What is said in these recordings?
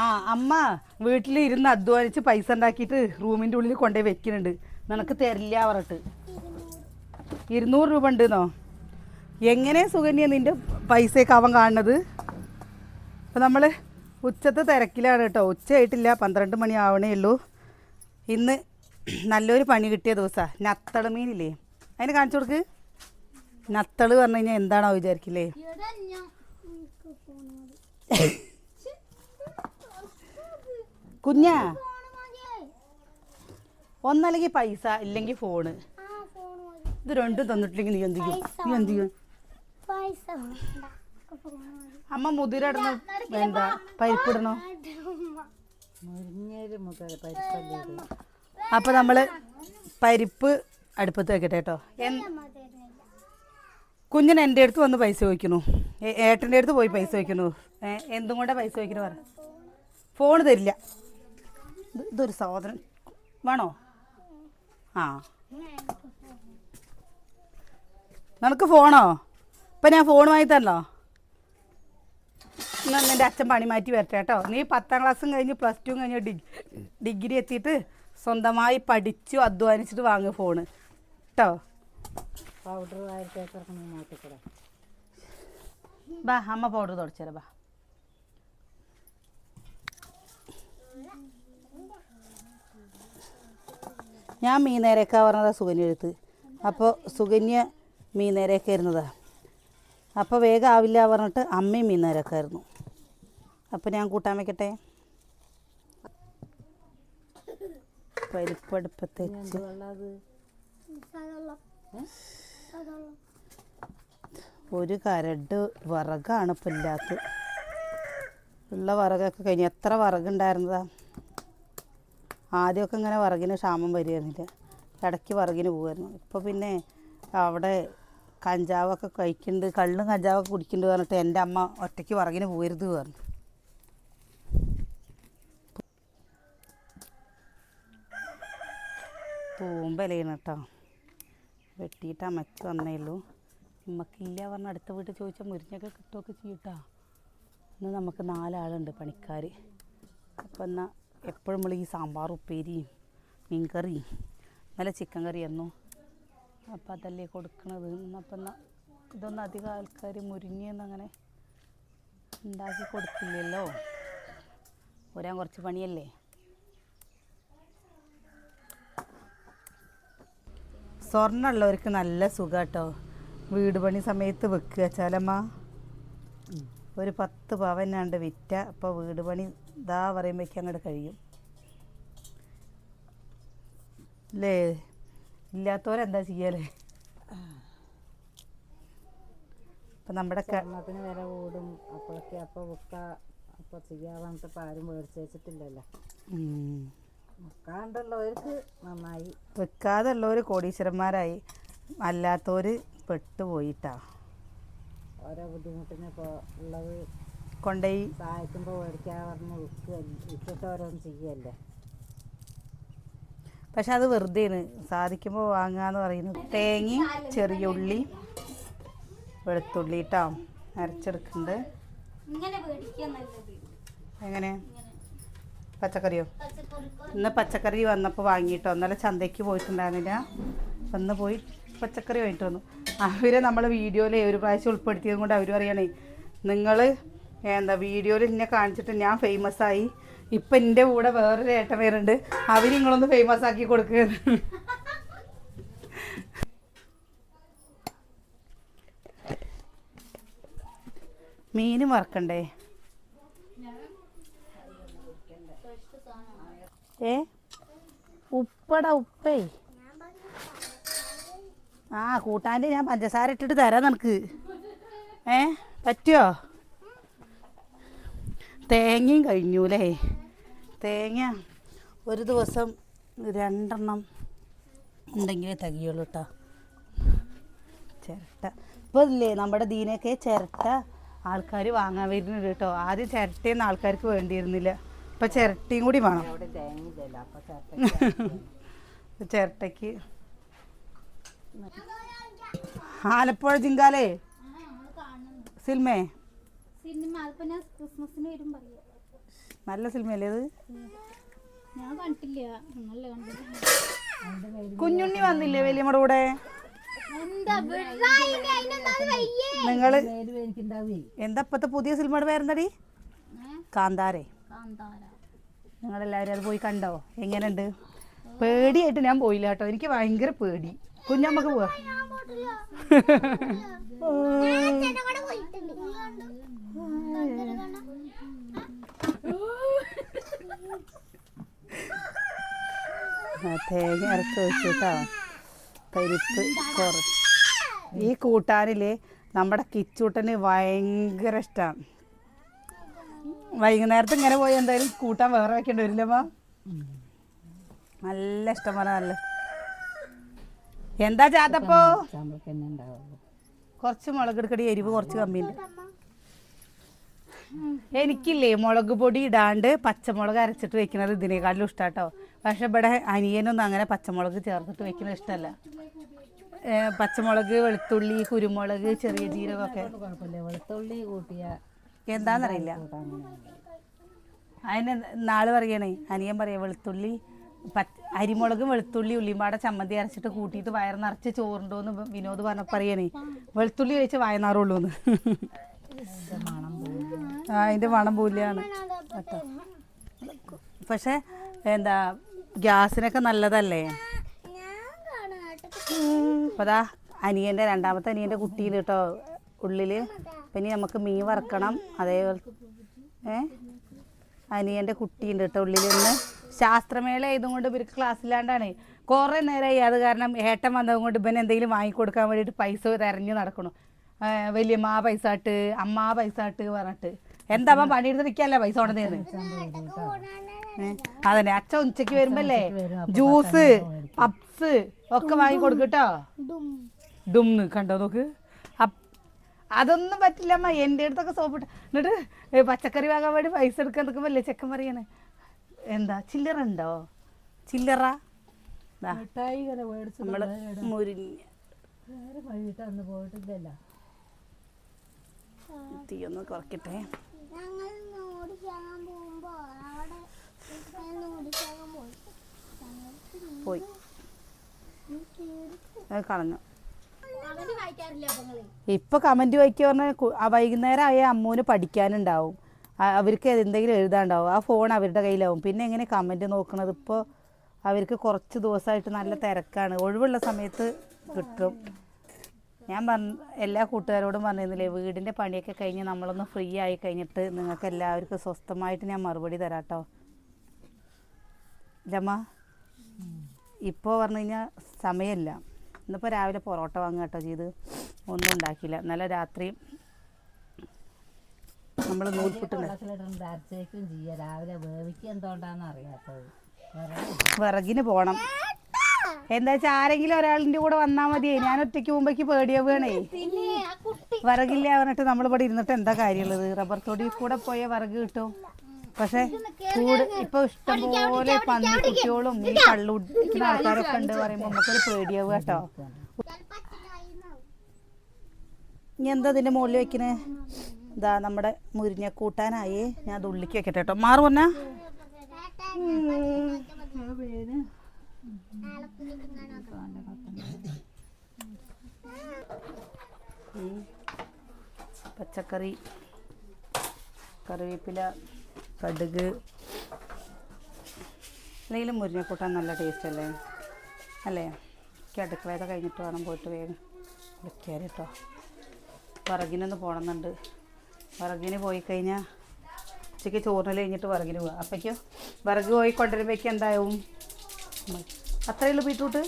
ആ അമ്മ വീട്ടിൽ ഇരുന്ന് അധ്വാനിച്ച് പൈസ ഉണ്ടാക്കിയിട്ട് റൂമിന്റെ ഉള്ളിൽ കൊണ്ടുപോയി വെക്കുന്നുണ്ട്. നിനക്ക് തരില്ല പറഞ്ഞിട്ട്. ഇരുന്നൂറ് രൂപ ഉണ്ടെന്നോ? എങ്ങനെ സുഗന്യ നിന്റെ പൈസയൊക്കെ അവൻ കാണുന്നത്? അപ്പോൾ നമ്മൾ ഉച്ചത്തെ തിരക്കിലാണ് കേട്ടോ. ഉച്ചയായിട്ടില്ല പന്ത്രണ്ട് മണി ആവണേ ഉള്ളൂ. ഇന്ന് നല്ലൊരു പണി കിട്ടിയ ദിവസമാണ് നത്തള മീനില്ലേ അതിന് കാണിച്ചു കൊടുക്ക്. നത്തൾ പറഞ്ഞു കഴിഞ്ഞാൽ എന്താണോ വിചാരിക്കില്ലേ? കുഞ്ഞാ? ഒന്നല്ലെങ്കിൽ പൈസ ഇല്ലെങ്കിൽ ഫോണ്. ഇത് രണ്ടും തന്നിട്ടില്ലെങ്കിൽ നീ എന്ത് ചെയ്യും? നീ എന്ത് ചെയ്യും? പൈസ അമ്മ മുതിര ഇടണോ. വേണ്ട. പരിപ്പിടണോ. അപ്പൊ നമ്മൾ പരിപ്പ് അടുപ്പത്ത് വെക്കട്ടെ കേട്ടോ. കുഞ്ഞിന് എന്റെ അടുത്ത് വന്ന് പൈസ ചോദിക്കണു ഏട്ടന്റെ ഏട്ടന്റെ അടുത്ത് പോയി പൈസ ചോദിക്കണു എന്തും കൊണ്ടാണ് പൈസ ചോദിക്കണു പറ. ഫോണ് തരില്ല. ഇതൊരു സഹോദരൻ. വേണോ? ആ. നിനക്ക് ഫോണോ? ഇപ്പം ഞാൻ ഫോൺ വാങ്ങി തരണോ? എന്നാ നിന്റെ അച്ഛൻ പണി മാറ്റി വരട്ടെ കേട്ടോ. നീ പത്താം ക്ലാസ്സും കഴിഞ്ഞ് പ്ലസ് ടു കഴിഞ്ഞ് ഡിഗ് ഡിഗ്രി എത്തിയിട്ട് സ്വന്തമായി പഠിച്ചു അധ്വാനിച്ചിട്ട് വാങ്ങുക ഫോണ്. കേട്ടോ? പൗഡർ മാറ്റിക്കൂടെ? ബാ അമ്മ പൗഡർ തുടച്ചേരാ ബാ. ഞാൻ മീനേരക്ക പറഞ്ഞതാ സുകന്യ എടുത്ത്. അപ്പോൾ സുകന്യ മീനേരക്ക ഇരുന്നതാ അപ്പോൾ വേഗം ആവില്ല പറഞ്ഞിട്ട് അമ്മയും മീനേരക്കായിരുന്നു അപ്പോൾ ഞാൻ കൂട്ടാൻ വെക്കട്ടെ? പരിപ്പടുപ്പത്ത് ഒരു കരട് വിറകാണ് ഇപ്പം ഇല്ലാത്ത. ഉള്ള വിറകൊക്കെ കഴിഞ്ഞ്. എത്ര വിറകുണ്ടായിരുന്നതാ ആദ്യമൊക്കെ ഇങ്ങനെ വിറകിന് ക്ഷാമം വരുമായിരുന്നില്ല ഇടയ്ക്ക് വിറകിന് പോകുമായിരുന്നു ഇപ്പോൾ പിന്നെ അവിടെ കഞ്ചാവൊക്കെ കഴിക്കുന്നുണ്ട് കള്ളും കഞ്ചാവൊക്കെ കുടിക്കുന്നുണ്ട് പറഞ്ഞിട്ട് എന്റെ അമ്മ ഒറ്റയ്ക്ക് വിറകിന് പോകരുത് പറഞ്ഞു. തൂമ്പലയാണ് കേട്ടോ വെട്ടിയിട്ട് അമ്മയ്ക്ക് വന്നേ ഉള്ളൂ അമ്മക്കില്ല പറഞ്ഞ അടുത്ത വീട്ടിൽ ചോദിച്ചാൽ മുരിഞ്ഞൊക്കെ കിട്ടുമൊക്കെ ചെയ്യട്ടോ ഇന്ന് നമുക്ക് നാലാളുണ്ട് പണിക്കാർ അപ്പം എന്നാൽ എപ്പോഴും നമ്മൾ ഈ സാമ്പാർ ഉപ്പേരി മീൻ കറി നല്ല ചിക്കൻ കറിയായിരുന്നു അപ്പോൾ അതല്ലേ കൊടുക്കണത്? അപ്പം ഇതൊന്നും അധികം ആൾക്കാർ മുരിങ്ങിയെന്നങ്ങനെ ഉണ്ടാക്കി കൊടുക്കില്ലല്ലോ ഒരാൻ കുറച്ച് പണിയല്ലേ? സ്വർണമുള്ളവർക്ക് നല്ല സുഖം കേട്ടോ വീട് പണി സമയത്ത് വെക്കുക ചാലമ്മ ഒരു പത്ത് പവനാണ്ട് വിറ്റ അപ്പോൾ വീട് പണി ഇതാ പറയുമ്പോഴേക്കും അങ്ങോട്ട് കഴിയും. അല്ലേ ഇല്ലാത്തവരെന്താ ചെയ്യല്ലേ അപ്പം നമ്മുടെ സ്വർണത്തിന് വില കൂടും. അപ്പോഴൊക്കെ അപ്പോൾ വിൽക്ക അപ്പോൾ ഇപ്പം ആരും മേടിച്ച് വെച്ചിട്ടില്ലല്ലോ. വിൽക്കാണ്ടുള്ളവർക്ക് നന്നായി. വെക്കാതുള്ളവർ കോടീശ്വരന്മാരായി. അല്ലാത്തവർ പെട്ടുപോയിട്ടാ. ഓരോ ബുദ്ധിമുട്ടിന് ഇപ്പോൾ ഉള്ളത് കൊണ്ടുപോയി സഹായിക്കുമ്പോൾ മേടിക്കാൻ പറഞ്ഞ് വിൽക്കുക ഓരോന്ന് ചെയ്യല്ലേ പക്ഷെ അത് വെറുതെയാണ്. സാധിക്കുമ്പോൾ വാങ്ങാന്ന് പറയുന്നത് തേങ്ങി ചെറിയ ഉള്ളി വെളുത്തുള്ളി കേട്ടോ അരച്ചെടുക്കുന്നുണ്ട്. എങ്ങനെ? പച്ചക്കറിയോ? ഇന്ന് പച്ചക്കറി വന്നപ്പോൾ വാങ്ങിയിട്ടോ ഇന്നലെ ചന്തയ്ക്ക് പോയിട്ടുണ്ടായിരുന്നില്ല. വന്ന് പോയി പച്ചക്കറി വാങ്ങിയിട്ട് വന്നു. അവരെ നമ്മൾ വീഡിയോയിൽ ഒരു പ്രാവശ്യം ഉൾപ്പെടുത്തിയത് കൊണ്ട് അവർ പറയണേ നിങ്ങൾ എന്താ വീഡിയോയിൽ എന്നെ കാണിച്ചിട്ട് ഞാൻ ഫേമസ് ആയി. ഇപ്പം എന്റെ കൂടെ വേറൊരു ഏട്ടൻ പേരുണ്ട് അവർ നിങ്ങളൊന്ന് ഫേമസ് ആക്കി കൊടുക്കുക മീൻ മറക്കണ്ടേ? ഏ? ഉപ്പട ഉപ്പേ. ആ കൂട്ടാന്റെ ഞാൻ പഞ്ചസാര ഇട്ടിട്ട് തരാം നിനക്ക്. ഏ? പറ്റുമോ തേങ്ങയും കഴിഞ്ഞു അല്ലേ തേങ്ങ ഒരു ദിവസം രണ്ടെണ്ണം ഉണ്ടെങ്കിലേ തകിയുള്ളൂ കേട്ടോ ചിരട്ട. ഇപ്പോൾ ഇല്ലേ നമ്മുടെ ദീനൊക്കെ ചിരട്ട ആൾക്കാർ വാങ്ങാൻ വരുന്നുണ്ട് കേട്ടോ ആദ്യം ചിരട്ടയൊന്നും ആൾക്കാർക്ക് വേണ്ടിയിരുന്നില്ല. ഇപ്പം ചിരട്ടയും കൂടി വേണം. ചിരട്ടയ്ക്ക്. ആലപ്പുഴ ജിങ്കാലേ? സിൽമേ? സിനിമ അല്പം ഞാൻ ക്രിസ്മസിന് വരും പറയാം. നല്ല സിനിമയല്ലേ ഇത് ഞാൻ കണ്ടില്ല. കുഞ്ഞുണ്ണി വന്നില്ലേ വലിയമ്മയുടെ കൂടെ? നിങ്ങൾ? എന്താ ഇപ്പത്തെ പുതിയ സിനിമയുടെ പേരെന്തടി? കാന്താരേ. കാന്താര. നിങ്ങളെല്ലാവരും അത് പോയി കണ്ടോ? എങ്ങനെയുണ്ട്? പേടിയായിട്ട് ഞാൻ പോയില്ല കേട്ടോ. എനിക്ക് ഭയങ്കര പേടി. കുഞ്ഞമ്മക്ക് പോവാ. തേങ്ങ ഇറക്കി വെച്ചിട്ടോ പരിപ്പ് കുറച്ച്. ഈ കൂട്ടാനിൽ നമ്മുടെ കിച്ചൂട്ടന് ഭയങ്കര ഇഷ്ടമാണ് വൈകുന്നേരത്ത് ഇങ്ങനെ പോയി എന്തായാലും കൂട്ടാൻ വേറെ വെക്കേണ്ടി വരില്ലമ്മ. നല്ല ഇഷ്ടം പോലെ നല്ല എന്താ ചാത്തപ്പോ? കുറച്ച് മുളക് എടുക്കടി എരിവ് കുറച്ച് കമ്മിയുണ്ട് എനിക്കില്ലേ മുളക് പൊടി ഇടാണ്ട് പച്ചമുളക് അരച്ചിട്ട് വെക്കുന്നത് ഇതിനേക്കാളും ഇഷ്ടാട്ടോ. പക്ഷെ ഇവിടെ അനിയനൊന്നും അങ്ങനെ പച്ചമുളക് ചേർത്തിട്ട് വെക്കുന്നത് ഇഷ്ടമല്ല പച്ചമുളക് വെളുത്തുള്ളി കുരുമുളക് ചെറിയ ജീരകമൊക്കെ. വെളുത്തുള്ളി കൂട്ടിയ അങ്ങനെയാണ് അതിന് നാൾ പറയണേ അനിയൻ പറയാ വെളുത്തുള്ളി അരിമുളകും വെളുത്തുള്ളി ഉള്ളിമ്പാടെ ചമ്മന്തി അരച്ചിട്ട് കൂട്ടിയിട്ട് വയറ് നിറച്ച് ചോറുണ്ടോന്ന് വിനോദ് പറഞ്ഞ പറയണേ. വെളുത്തുള്ളി കഴിച്ച് വയനാറുള്ളൂന്ന്. ആ അതിന്റെ മണം പോലെയാണ്. പക്ഷെ എന്താ ഗ്യാസിനൊക്കെ നല്ലതല്ലേ? അപ്പതാ അനിയന്റെ രണ്ടാമത്തെ അനിയന്റെ കുട്ടിയിൽ കേട്ടോ ഉള്ളിൽ. പിന്നെ നമുക്ക് മീൻ വറക്കണം. അതേപോലെ ഏ? അനിയന്റെ കുട്ടിയുണ്ട് കേട്ടോ ഉള്ളിൽ നിന്ന് ശാസ്ത്രമേള ആയതും കൊണ്ട് ഇവർക്ക് ക്ലാസ്സില്ലാണ്ടാണ് കുറേ നേരമായി അത് കാരണം ഏട്ടൻ വന്നത് കൊണ്ട് ഇവൻ എന്തെങ്കിലും വാങ്ങിക്കൊടുക്കാൻ വേണ്ടിയിട്ട് പൈസ തെരഞ്ഞു നടക്കണം. വലിയ വലിയമ്മ പൈസ ഇട്ട് അമ്മ പൈസ ഇട്ട് പറഞ്ഞിട്ട്. എന്താ അവൻ പണിയെടുത്ത് നിൽക്കാല്ല പൈസ കൊണ്ടുവന്നേന്ന് അതന്നെ. അച്ഛൻ ഉച്ചയ്ക്ക് വരുമ്പല്ലേ? ജ്യൂസ് പപ്സ് ഒക്കെ വാങ്ങി കൊടുക്കട്ടോ? ദുംന്ന് കണ്ടോ നോക്ക്? അതൊന്നും പറ്റില്ല അമ്മ. എന്റെ അടുത്തൊക്കെ സോപ്പിട്ട് എന്നിട്ട് പച്ചക്കറി വാങ്ങാൻ വേണ്ടി പൈസ എടുക്കാൻ നിൽക്കുമ്പല്ലേ ചെക്കൻ പറയണേ? എന്താ? ചില്ലറ? ഉണ്ടോ ചില്ലറ നമ്മൾ മുരിഞ്ഞ കുറയ്ക്കട്ടെ പോയി. അത് കളഞ്ഞു. ഇപ്പൊ കമന്റ് വായിക്കുക പറഞ്ഞാൽ ആ വൈകുന്നേരം ആയ അമ്മൂന് പഠിക്കാനുണ്ടാവും. അവർക്ക് എന്തെങ്കിലും എഴുതാണ്ടാവും. ആ ഫോൺ അവരുടെ കയ്യിലാവും. പിന്നെ എങ്ങനെ കമന്റ് നോക്കണത് ഇപ്പോൾ അവർക്ക് കുറച്ച് ദിവസമായിട്ട് നല്ല തിരക്കാണ്. ഒഴിവുള്ള സമയത്ത് കിട്ടും. ഞാൻ പറഞ്ഞ എല്ലാ കൂട്ടുകാരോടും പറഞ്ഞിരുന്നില്ലേ വീടിന്റെ പണിയൊക്കെ കഴിഞ്ഞ് നമ്മളൊന്ന് ഫ്രീ ആയി കഴിഞ്ഞിട്ട് നിങ്ങൾക്ക് എല്ലാവർക്കും സ്വസ്ഥമായിട്ട് ഞാൻ മറുപടി തരാം കേട്ടോ ഇല്ലമ്മ ഇപ്പോൾ പറഞ്ഞു കഴിഞ്ഞാൽ സമയമില്ല. ഇന്നിപ്പോൾ രാവിലെ പൊറോട്ട വാങ്ങുക കേട്ടോ ചെയ്ത്. ഒന്നും ഉണ്ടാക്കിയില്ല. ഇന്നലെ രാത്രി നമ്മൾ അരച്ചേക്കും രാവിലെ വേവിക്കുക അറിയാത്തത്. വേറെ വിറകിന് പോണം. എന്താ വെച്ചാൽ ആരെങ്കിലും ഒരാളിന്റെ കൂടെ വന്നാൽ മതിയേ. ഞാൻ ഒറ്റയ്ക്ക് മുമ്പേക്ക് പേടിയാവുകയാണേ വേണേ. ആ കുട്ടി. വിറകില്ല പറഞ്ഞിട്ട് നമ്മളിവിടെ ഇരുന്നിട്ട് എന്താ കാര്യമുള്ളത്? റബ്ബർ തൊടി കൂടെ പോയ വിറക് കിട്ടും. പക്ഷെ കൂട് ഇപ്പൊ ഇഷ്ടംപോലെ പന്നി കുട്ടികളും ഈ കള്ളുടിക്കുന്ന ആൾക്കാരൊക്കെ ഉണ്ട് പറയുമ്പോൾ നമുക്കൊരു പേടിയാവുക കേട്ടോ. ഇനി എന്താ ഇതിന്റെ മുകളിൽ വെക്കണേ? ഇതാ നമ്മുടെ മുരിഞ്ഞ കൂട്ടാനായി ഞാൻ അത് ഉള്ളിക്ക് വെക്കട്ടെ കേട്ടോ. മാറു പറഞ്ഞാ. പച്ചക്കറി കറിവേപ്പില കടുക് എന്തെങ്കിലും മുരിഞ്ഞക്കൂട്ടാൻ നല്ല ടേസ്റ്റ് അല്ലേ? അല്ലേ? എനിക്ക് അടുക്കളയൊക്കെ കഴിഞ്ഞിട്ട് വേണം പോയിട്ട് വേഗം വിളിക്കാൻ കേട്ടോ. വിറകിനൊന്ന് പോകണമെന്നുണ്ട് വിറകിന് പോയി കഴിഞ്ഞാൽ ഉച്ചയ്ക്ക് ചോറിന് കഴിഞ്ഞിട്ട് വിറകിന് പോവാം. അപ്പോഴേക്കും വിറക് പോയി കൊണ്ടുവരുമ്പോഴേക്കും എന്താവും? അത്രയേ ഉള്ളൂ ബീട്രൂട്ട്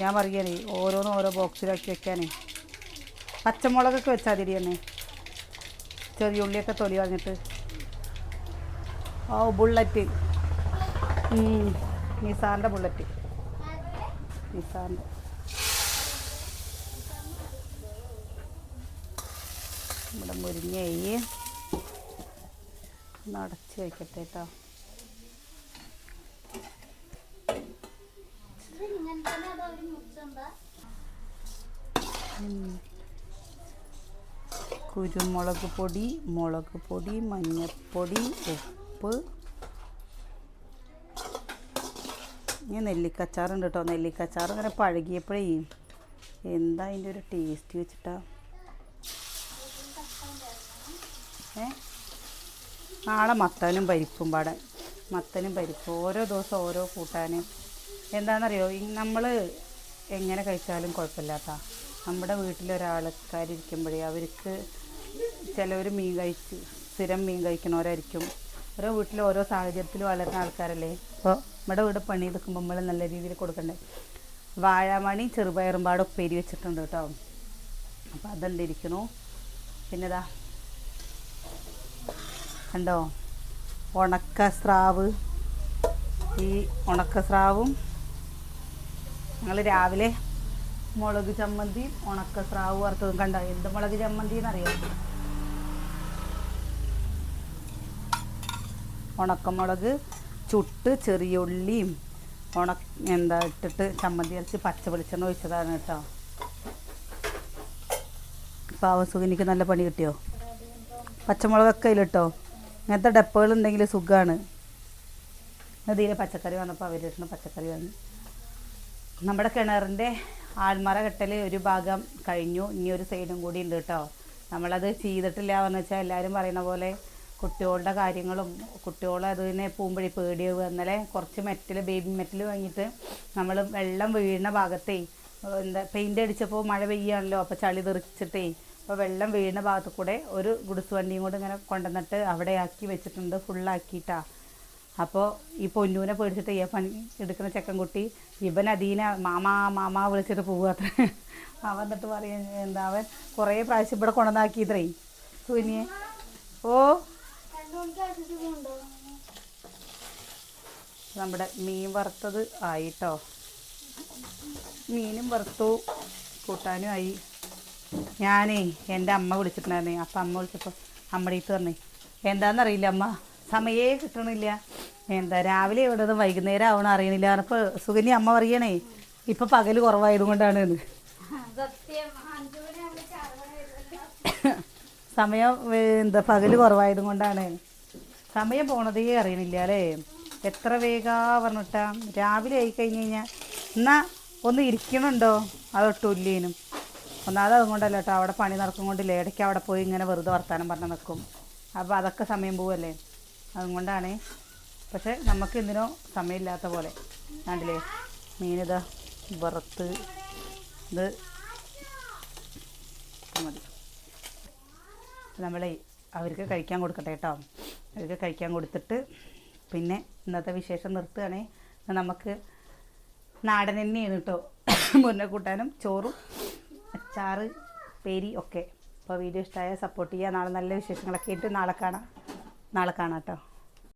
ഞാൻ പറയുകയാണേ ഓരോന്നും ഓരോ ബോക്സിലാക്കി വെക്കാനേ. പച്ചമുളകൊക്കെ വെച്ചാൽ മതി തന്നെ. ചെറിയ ഉള്ളിയൊക്കെ തൊലി വാങ്ങിയിട്ട് ഓ ബുള്ളറ്റ്. നിസാറിന്റെ ബുള്ളറ്റ്. നിസാറിന്റെ. ഇവിടെ മുരിങ്ങയി ഒന്ന് അടച്ച് വയ്ക്കട്ടെ കേട്ടോ അതോ കുരുമുളക് പൊടി മുളക് പൊടി മഞ്ഞൾപ്പൊടി ഉപ്പ്. ഇനി നെല്ലിക്കച്ചാറുണ്ട് കേട്ടോ നെല്ലിക്കച്ചാർ ഇങ്ങനെ പഴകിയപ്പോഴേ എന്താ അതിന്റെ ഒരു ടേസ്റ്റ് വെച്ചിട്ടാ ഏ നാളെ മത്തനും പരിപ്പും പാടെ. മത്തനും പരിപ്പും ഓരോ ദിവസം ഓരോ കൂട്ടാൻ എന്താണെന്നറിയോ നമ്മൾ എങ്ങനെ കഴിച്ചാലും കുഴപ്പമില്ലാത്ത നമ്മുടെ വീട്ടിലൊരാൾക്കാരിയ്ക്കുമ്പോഴേ അവർക്ക് ചിലവർ മീൻ കഴിച്ച് സ്ഥിരം മീൻ കഴിക്കണവരായിരിക്കും. ഓരോ വീട്ടിൽ ഓരോ സാഹചര്യത്തിൽ വളരുന്ന ആൾക്കാരല്ലേ? അപ്പോൾ നമ്മുടെ വീട് പണി എടുക്കുമ്പോൾ നമ്മൾ നല്ല രീതിയിൽ കൊടുക്കണ്ടേ? വാഴമണി ചെറുപയറും പാടും ഉപ്പേരി വെച്ചിട്ടുണ്ട് കേട്ടോ. അപ്പോൾ അതെന്തിരിക്കണു പിന്നെ ഇതാ കണ്ടോ? ഉണക്ക സ്രാവ് ഈ ഉണക്ക സ്രാവും ഞങ്ങൾ രാവിലെ മുളക് ചമ്മന്തി ഉണക്ക സ്രാവ് വറുത്തതും. കണ്ടോ? എന്ത് മുളക് ചമ്മന്തി എന്നറിയാം ഉണക്കമുളക് ചുട്ട് ചെറിയ ഉള്ളിയും ഉണ എന്താ ഇട്ടിട്ട് ചമ്മന്തി അരച്ച് പച്ച വെളിച്ചെണ്ണ ഒഴിച്ചതാണ് കേട്ടോ. പാവസുഖനിക്ക് നല്ല പണി കിട്ടിയോ? പച്ചമുളകൊക്കെ അതിലിട്ടോ ഇങ്ങനത്തെ ഡപ്പകൾ ഉണ്ടെങ്കിൽ സുഖമാണ് നദിയിലെ പച്ചക്കറി വന്നപ്പോൾ അവർ ഇട്ടുന്ന പച്ചക്കറി വന്ന്. നമ്മുടെ കിണറിന്റെ ആൽമറ കെട്ടൽ ഒരു ഭാഗം കഴിഞ്ഞു. ഇനി ഒരു സൈഡും കൂടി ഉണ്ട് കേട്ടോ നമ്മളത് ചെയ്തിട്ടില്ല എന്ന് വെച്ചാൽ എല്ലാവരും പറയുന്ന പോലെ കുട്ടികളുടെ കാര്യങ്ങളും കുട്ടികളെ അതിനെ പൂമ്പഴി പേടിയാവുക ഇന്നലെ കുറച്ച് മെറ്റൽ ബേബി മെറ്റൽ വാങ്ങിയിട്ട് നമ്മൾ വെള്ളം വീഴുന്ന ഭാഗത്തേ എന്താ പെയിന്റ് അടിച്ചപ്പോൾ മഴ പെയ്യാണല്ലോ അപ്പോൾ ചളി തെറിച്ചിട്ടേ അപ്പോൾ വെള്ളം വീഴുന്ന ഭാഗത്ത് കൂടെ ഒരു ഗുഡ്സ് വണ്ടിയും കൂടെ ഇങ്ങനെ കൊണ്ടുവന്നിട്ട് അവിടെ ആക്കി വെച്ചിട്ടുണ്ട് ഫുള്ളാക്കിയിട്ടാ അപ്പോൾ ഈ പൊന്നൂനെ പേടിച്ചിട്ട് ഈ പണി എടുക്കുന്ന ചെക്കൻകുട്ടി ഇവൻ അതീനെ മാമാ മാമാ വിളിച്ചിട്ട് പോവുക അത്ര. അവൻ എന്നിട്ട് പറയും എന്താ അവൻ കുറേ പ്രാവശ്യം ഇവിടെ കൊണ്ടുവന്നാക്കിയത്രേ. സുനിയെ ഓ. നമ്മുടെ മീൻ വറുത്തത് ആയിട്ടോ? മീനും വറുത്തു കൂട്ടാനും ആയി. ഞാനേ എന്റെ അമ്മ വിളിച്ചിട്ടുണ്ടായിരുന്നേ. അപ്പം അമ്മ വിളിച്ചപ്പോൾ അമ്മയുടെ അടുത്ത് പറഞ്ഞേ എന്താണെന്നറിയില്ല അമ്മ സമയേ കിട്ടണില്ല. എന്താ രാവിലെ എവിടെയത് വൈകുന്നേരം ആവണം അറിയണില്ല. അപ്പോൾ സുകന്യ അമ്മ പറയണേ ഇപ്പം പകൽ കുറവായത് കൊണ്ടാണ് എന്ന് സമയം എന്താ പകൽ കുറവായത് കൊണ്ടാണ്. സമയം പോണതേ അറിയണില്ല അല്ലേ? എത്ര വേഗാ പറഞ്ഞിട്ടാ? രാവിലെ ആയി കഴിഞ്ഞ് കഴിഞ്ഞാൽ എന്നാ ഒന്ന് ഇരിക്കണുണ്ടോ? അതൊട്ടുല്ലേനും ഒന്നാമത് അതുകൊണ്ടല്ല കേട്ടോ അവിടെ പണി നടക്കും കൊണ്ടില്ലേ ഇടയ്ക്ക് അവിടെ പോയി ഇങ്ങനെ വെറുതെ വർത്താനം പറഞ്ഞ് നിൽക്കും അപ്പോൾ അതൊക്കെ സമയം പോവല്ലേ? അതുകൊണ്ടാണ്. പക്ഷേ നമുക്ക് ഇതിനോ സമയമില്ലാത്ത പോലെ. കണ്ടില്ലേ? മീനിതാ വറുത്ത് ഇത് മതി. നമ്മളെ അവർക്ക് കഴിക്കാൻ കൊടുക്കട്ടെ കേട്ടോ അവർക്ക് കഴിക്കാൻ കൊടുത്തിട്ട് പിന്നെ ഇന്നത്തെ വിശേഷം നിർത്തുകയാണേ. നമുക്ക് നാടൻ തന്നെയാണ് കേട്ടോ മുന്നേ കൂട്ടാനും ചോറും അച്ചാറ് പേരി ഒക്കെ. അപ്പോൾ വീഡിയോ ഇഷ്ടമായ സപ്പോർട്ട് ചെയ്യുക. നാളെ നല്ല വിശേഷങ്ങളൊക്കെ ആയിട്ട് നാളെ കാണാം. നാളെ കാണാം കേട്ടോ.